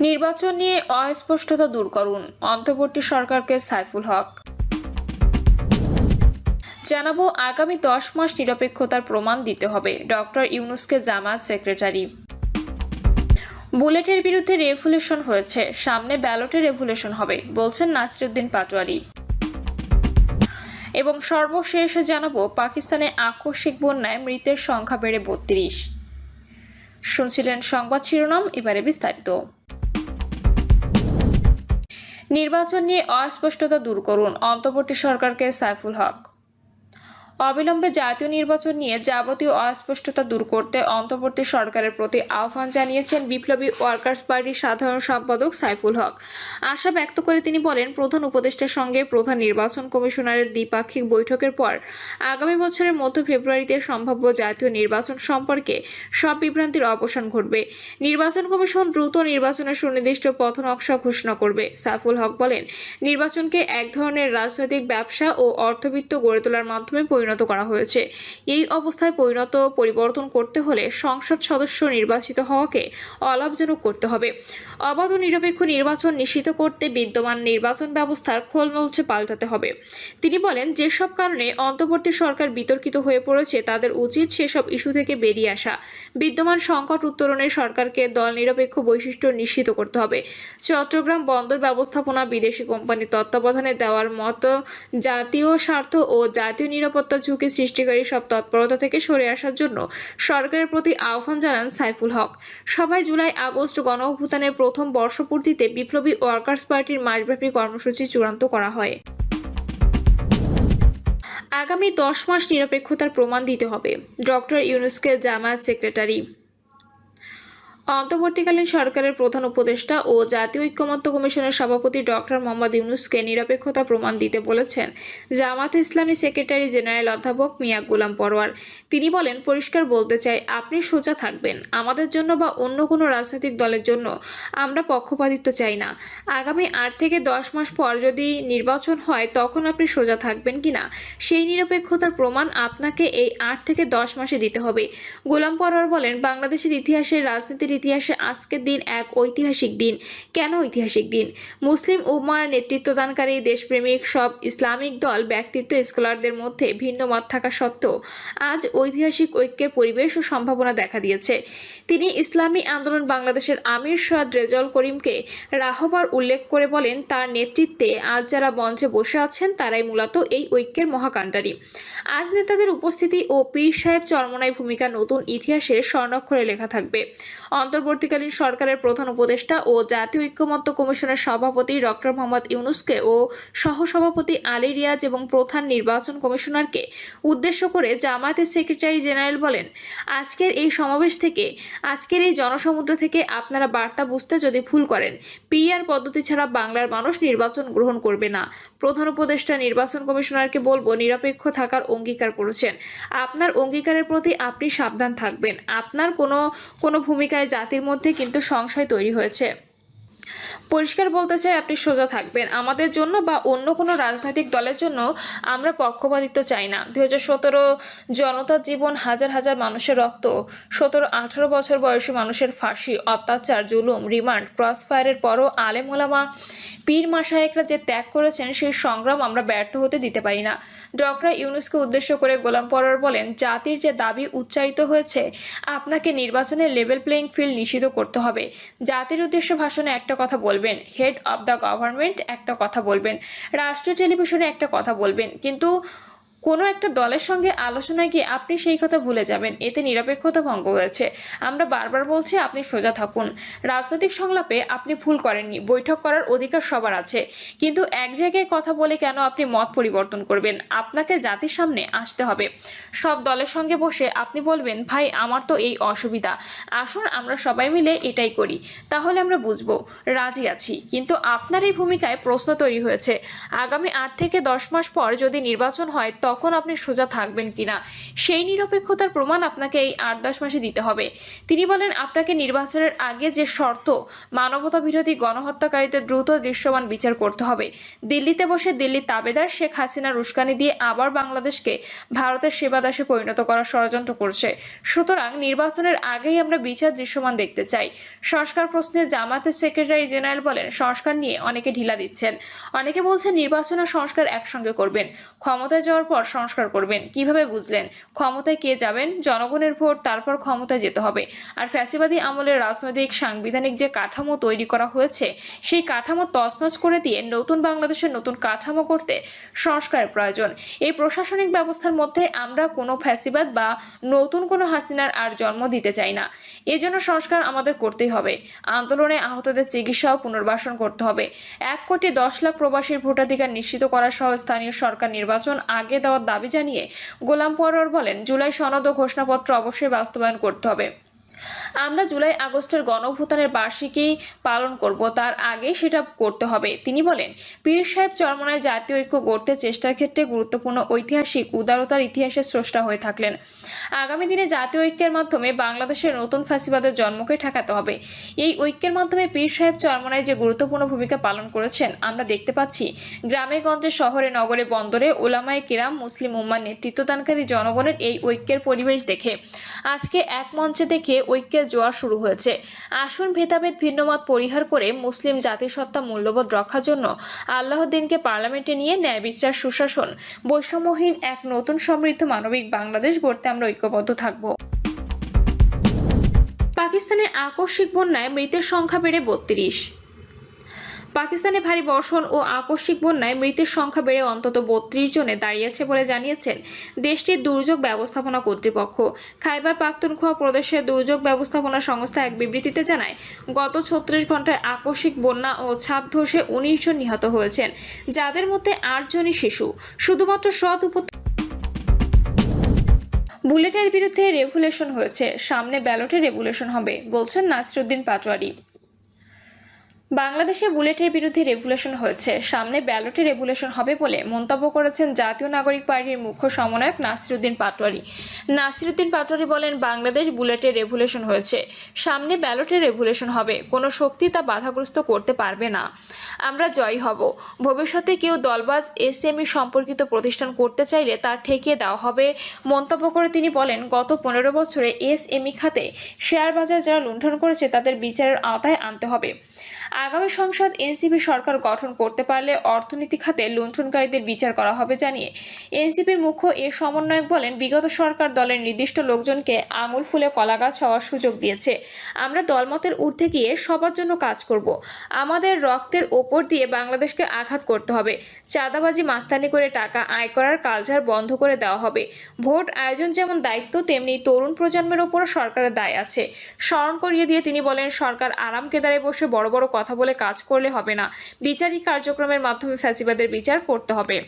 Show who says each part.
Speaker 1: নির্বাচন নিয়ে অস্পষ্টতা দূর করুন। অন্তর্বর্তী সরকারকে সাইফুল হক। জানাব আগামী দশ মাস নিরপেক্ষতার প্রমাণ দিতে হবে। ডক্টর ইউনুসকে জামাত সেক্রেটারি। বুলেটের বিরুদ্ধে রেভুলেশন হয়েছে। সামনে ব্যালটে রেভুলেশন হবে, বলছেন নাসিরুদ্দিন পাটোয়ারি। এবং সর্বশেষ জানাব পাকিস্তানে আকস্মিক বন্যায় মৃতের সংখ্যা বেড়ে বত্রিশ। শুনছিলেন সংবাদ শিরোনাম, এবারে বিস্তারিত। নির্বাচন নিয়ে অস্পষ্টতা দূর করুন। অন্তর্বর্তী সরকারকে সাইফুল হক। অবিলম্বে জাতীয় নির্বাচন নিয়ে যাবতীয় অস্পষ্টতা দূর করতে অন্তর্বর্তী সরকারের প্রতি আহ্বান জানিয়েছেন বিপ্লবী ওয়ার্কার্স পার্টির সাধারণ সম্পাদক সাইফুল হক। আশা ব্যক্ত করে তিনি বলেন, প্রধান উপদেষ্টার সঙ্গে প্রধান নির্বাচন কমিশনারের দ্বিপাক্ষিক বৈঠকের পর আগামী বছরের মধ্য ফেব্রুয়ারিতে সম্ভাব্য জাতীয় নির্বাচন সম্পর্কে সব বিভ্রান্তির অবসান ঘটবে। নির্বাচন কমিশন দ্রুত নির্বাচনের সুনির্দিষ্ট পথ নকশা ঘোষণা করবে। সাইফুল হক বলেন, নির্বাচনকে এক ধরনের রাজনৈতিক ব্যবসা ও অর্থবিত্ত গড়ে তোলার মাধ্যমে পরিণত করা হয়েছে। এই অবস্থায় পরিণত পরিবর্তন করতে হলে সংসদ সদস্য নির্বাচিত হওয়াকে অলাভজনক করতে হবে। অবাধ নিরপেক্ষ নির্বাচন নিশ্চিত করতে বিদ্যমান নির্বাচন ব্যবস্থার খোল নলছে পাল্টাতে হবে। তিনি বলেন, যেসব কারণে অন্তর্বর্তী সরকার বিতর্কিত হয়ে পড়েছে, তাদের উচিত সেসব ইস্যু থেকে বেরিয়ে আসা। বিদ্যমান সংকট উত্তরণে সরকারকে দল নিরপেক্ষ বৈশিষ্ট্য নিশ্চিত করতে হবে। চট্টগ্রাম বন্দর ব্যবস্থাপনা বিদেশি কোম্পানির তত্ত্বাবধানে দেওয়ার মতো জাতীয় স্বার্থ ও জাতীয় নিরাপত্তা ঝুঁকি সৃষ্টিকারী সব তৎপরতা থেকে সরে আসার জন্য সরকারের প্রতি আহ্বান জানান সাইফুল হক। সবাই জুলাই আগস্ট গণ অভ্যুত্থানের প্রথম বর্ষপূর্তিতে বিপ্লবী ওয়ার্কার্স পার্টির মাসব্যাপী কর্মসূচি চূড়ান্ত করা হয়। আগামী দশ মাস নিরপেক্ষতার প্রমাণ দিতে হবে। ডক্টর ইউনুসকে জামায়াত সেক্রেটারি অন্তর্বর্তীকালীন সরকারের প্রধান উপদেষ্টা ও জাতীয় ঐক্যমত্য কমিশনের সভাপতি ডক্টর মোহাম্মদ ইউনুসকে নিরপেক্ষতা প্রমাণ দিতে বলেছেন জামাত ইসলামী সেক্রেটারি জেনারেল অধ্যাপক মিয়া গুলাম পরোয়ার। তিনি বলেন, পরিষ্কার বলতে চাই, আপনি সোজা থাকবেন। আমাদের জন্য বা অন্য কোনো রাজনৈতিক দলের জন্য আমরা পক্ষপাতিত্ব চাই না। আগামী আট থেকে দশ মাস পর যদি নির্বাচন হয়, তখন আপনি সোজা থাকবেন কিনা সেই নিরপেক্ষতার প্রমাণ আপনাকে এই আট থেকে দশ মাসে দিতে হবে। গোলাম পরোয়ার বলেন, বাংলাদেশের ইতিহাসের রাজনীতির ইতিহাসে আজকের দিন এক ঐতিহাসিক দিন। কেন ঐতিহাসিক দিন? মুসলিম উম্মার নেতৃত্বদানকারী দেশপ্রেমিক সব ইসলামিক দল ব্যক্তিত্ব স্কলারদের মধ্যে ভিন্ন মত থাকা সত্ত্বেও আজ ঐতিহাসিক ঐক্যের পরিবেশ ও সম্ভাবনা দেখা দিয়েছে। তিনি ইসলামী আন্দোলন বাংলাদেশের আমির সৈয়দ রেজল করিমকে রাহবার উল্লেখ করে বলেন, তার নেতৃত্বে আজ যারা মঞ্চে বসে আছেন, তারাই মূলত এই ঐক্যের মহাকাণ্ডারী। আজ নেতাদের উপস্থিতি ও পীর সাহেব চরমনায় ভূমিকা নতুন ইতিহাসে স্বর্ণাক্ষরে লেখা থাকবে। অন্তর্বর্তীকালীন সরকারের প্রধান উপদেষ্টা ও জাতীয় ঐক্যমত্য কমিশনের সভাপতি ডক্টর মোহাম্মদ ইউনুসকে ও সহসভাপতি আলী রিয়াজ এবং প্রধান নির্বাচন কমিশনারকে উদ্দেশ্য করে জামায়াতের সেক্রেটারি জেনারেল বলেন, আজকের এই সমাবেশ থেকে, আজকের এই জনসমুদ্র থেকে আপনারা বার্তা বুঝতে যদি ভুল করেন পিআর পদ্ধতি ছাড়া বাংলার মানুষ নির্বাচন গ্রহণ করবে না। প্রধান উপদেষ্টা নির্বাচন কমিশনারকে বলব, নিরপেক্ষ থাকার অঙ্গীকার করেছেন। আপনার অঙ্গীকারের প্রতি আপনি সাবধান থাকবেন। আপনার কোনো কোনো ভূমিকায় জাতির মধ্যে কিন্তু সংশয় তৈরি হয়েছে। পরিষ্কার বলতে চাই, আপনি সোজা থাকবেন। আমাদের জন্য বা অন্য কোনো রাজনৈতিক দলের জন্য আমরা পক্ষপাতিত্ব চাই না। দু হাজার সতেরো জনতার জীবন হাজার হাজার মানুষের রক্ত, সতেরো, আঠারো বছর বয়সী মানুষের ফাঁসি, অত্যাচার, জুলুম, রিমান্ড ক্রস ফায়ারের পরও আলেম ওলামা পীর মাসায়েকরা যে ত্যাগ করেছেন, সেই সংগ্রাম আমরা ব্যর্থ হতে দিতে পারি না। ডক্টর ইউনুসকে উদ্দেশ্য করে গোলাম পরর বলেন, জাতির যে দাবি উচ্চারিত হয়েছে, আপনাকে নির্বাচনের লেভেল প্লেইং ফিল্ড নিষিদ্ধ করতে হবে। জাতির উদ্দেশ্যে ভাষণে একটা কথা বলবেন। হেড অব দ্য গভর্নমেন্ট একটা কথা বলবেন। রাষ্ট্রীয় টেলিভিশনে একটা কথা বলবেন। কিন্তু কোনো একটা দলের সঙ্গে আলোচনায় গিয়ে আপনি সেই কথা ভুলে যাবেন। এতে নিরপেক্ষতা ভঙ্গ হয়েছে। আমরা বারবার বলছি, আপনি সোজা থাকুন। রাজনৈতিক সংলাপে আপনি ভুল করেননি। বৈঠক করার অধিকার সবার আছে। কিন্তু এক জায়গায় কথা বলে কেন আপনি মত পরিবর্তন করবেন? আপনাকে জাতির সামনে আসতে হবে। সব দলের সঙ্গে বসে আপনি বলবেন, ভাই, আমার তো এই অসুবিধা। আসুন, আমরা সবাই মিলে এটাই করি। তাহলে আমরা বুঝব। রাজি আছি। কিন্তু আপনার এই ভূমিকায় প্রশ্ন তৈরি হয়েছে। আগামী আট থেকে দশ মাস পর যদি নির্বাচন হয় তখন আপনি সোজা থাকবেন কিনা? সেই নিরপেক্ষতার প্রমাণ আপনাকে এই আট দশ মাসে দিতে হবে। তিনি বলেন, আপনাকে নির্বাচনের আগে যে শর্ত মানবতা বিরোধী গণহত্যাকারীদের দ্রুত দৃশ্যমান বিচার করতে হবে। দিল্লিতে বসে দিল্লির তাবেদার শেখ হাসিনা উস্কানি দিয়ে আবার বাংলাদেশকে ভারতের সেবাদাসে পরিণত করার ষড়যন্ত্র করছে। সুতরাং নির্বাচনের আগেই আমরা বিচার দৃশ্যমান দেখতে চাই। সংস্কার প্রশ্নে জামাতের সেক্রেটারি জেনারেল বলেন, সংস্কার নিয়ে অনেকে ঢিলা দিচ্ছেন। অনেকে বলছেন, নির্বাচন আর সংস্কার একসঙ্গে করবেন। ক্ষমতায় যাওয়ার পর সংস্কার করবেন। কীভাবে বুঝলেন? ক্ষমতায় কে যাবেন? জনগণের ভোট, তারপর ক্ষমতায় যেতে হবে। আর ফ্যাসিবাদী আমলের রাজনৈতিক, সাংবিধানিক যে কাঠামো তৈরি করা হয়েছে, সেই কাঠামো তছনছ করে দিয়ে নতুন বাংলাদেশের নতুন কাঠামো করতে সংস্কারের প্রয়োজন। এই প্রশাসনিক ব্যবস্থার মধ্যে আমরা কোনো ফ্যাসিবাদ বা নতুন কোনো হাসিনার আর জন্ম দিতে চাই না। এজন্য সংস্কার আমাদের করতেই হবে। আন্দোলনে আহতদের চিকিৎসা ও পুনর্বাসন করতে হবে। এক কোটি দশ লাখ প্রবাসীর ভোটাধিকার নিশ্চিত করা সহ স্থানীয় সরকার নির্বাচন আগে দেওয়ার দাবি জানিয়ে গোলাম পরোয়ার বলেন জুলাই সনদ ও ঘোষণাপত্র অবশ্যই বাস্তবায়ন করতে হবে। আমরা জুলাই আগস্টের গণভূতানের বার্ষিকী পালন করব, তার আগে সেটা করতে হবে। তিনি বলেন, পীর সাহেব চরমনায় জাতীয় ঐক্য গড়তে চেষ্টার ক্ষেত্রে গুরুত্বপূর্ণ ঐতিহাসিক উদারতার ইতিহাসের স্রষ্টা হয়ে থাকলেন। আগামী দিনে জাতীয় ঐক্যের মাধ্যমে বাংলাদেশের নতুন ফাঁসিবাদের জন্মকে ঠেকাতে হবে। এই ঐক্যের মাধ্যমে পীর সাহেব চরমনায় যে গুরুত্বপূর্ণ ভূমিকা পালন করেছেন, আমরা দেখতে পাচ্ছি গ্রামে, গঞ্জে, শহরে, নগরে, বন্দরে ওলামায় কিরাম, মুসলিম উম্মার নেতৃত্বদানকারী জনগণের এই ঐক্যের পরিবেশ দেখে। আজকে এক মঞ্চে দেখে ঐক্যের জোয়ার শুরু হয়েছে। আসুন ভেদাভেদ ভিন্নমত পরিহার করে মুসলিম জাতিসত্তা মূল্যবোধ রক্ষার জন্য আল্লাহদ্দিনকে পার্লামেন্টে নিয়ে ন্যায় বিচার সুশাসন। বৈষম্যহীন এক নতুন সমৃদ্ধ মানবিক বাংলাদেশ গড়তে আমরা ঐক্যবদ্ধ থাকব। পাকিস্তানের আকস্মিক বন্যায় মৃতের সংখ্যা বেড়ে বত্রিশ। পাকিস্তানে ভারী বর্ষণ ও আকস্মিক বন্যায় মৃতের সংখ্যা বেড়ে অন্তত বত্রিশ জনে দাঁড়িয়েছে বলে জানিয়েছেন দেশটির দুর্যোগ ব্যবস্থাপনা কর্তৃপক্ষ। খাইবার পাখতুনখোয়া প্রদেশের দুর্যোগ ব্যবস্থাপনা সংস্থা এক বিবৃতিতে জানায়, গত ছত্রিশ ঘন্টায় আকস্মিক বন্যা ও ছাদ ধসে উনিশ জন নিহত হয়েছেন, যাদের মধ্যে আটজনই শিশু। শুধুমাত্র সৎ উপত্যকা বুলেটের বিরুদ্ধে রেভুলেশন হয়েছে, সামনে ব্যালটে রেভুলেশন হবে, বলছেন নাসিরুদ্দিন পাটোয়ারি। বাংলাদেশে বুলেটের বিরুদ্ধে রেভুলেশন হয়েছে। সামনে ব্যালটে রেভুলেশন হবে বলে মন্তব্য করেছেন জাতীয় নাগরিক পার্টির মুখ্য সমন্বয়ক নাসিরুদ্দিন পাটোয়ারি। নাসিরুদ্দিন পাটোয়ারি বলেন, বাংলাদেশ বুলেটের রেভুলেশন হয়েছে। সামনে ব্যালটে রেভুলেশন হবে, কোনো শক্তি তা বাধাগ্রস্ত করতে পারবে না। আমরা জয়ী হব। ভবিষ্যতে কেউ দলবাজ এসএমই সম্পর্কিত প্রতিষ্ঠান করতে চাইলে তা ঠেকিয়ে দেওয়া হবে। মন্তব্য করে তিনি বলেন, গত পনেরো বছরে এসএমই খাতে শেয়ার বাজার যারা লুণ্ঠন করেছে তাদের বিচারের আওতায় আনতে হবে। আগামী সংসদ এনসিপি সরকার গঠন করতে পারলে অর্থনীতি খাতে লুণ্ঠনকারীদের বিচার করা হবে জানিয়ে এনসিপির মুখ্য এ সমন্বয়ক বলেন, বিগত সরকার দলের নির্দিষ্ট লোকজনকে আঙুল ফুলে কলাগাছ হওয়ার সুযোগ দিয়েছে। আমরা দলমতের ঊর্ধ্বে গিয়ে সবার জন্য কাজ করব। আমাদের রক্তের ওপর দিয়ে বাংলাদেশকে আঘাত করতে হবে। চাঁদাবাজি, মাস্তানি করে টাকা আয় করার কালঝাড় বন্ধ করে দেওয়া হবে। ভোট আয়োজন যেমন দায়িত্ব, তেমনি তরুণ প্রজন্মের ওপরও সরকারের দায় আছে। স্মরণ করিয়ে দিয়ে তিনি বলেন, সরকার আরাম কেদারে বসে বড় বড় কথা বলে কাজ করলে হবে না। বিচারিক কার্যক্রমের মাধ্যমে ফ্যাসিবাদের বিচার করতে হবে।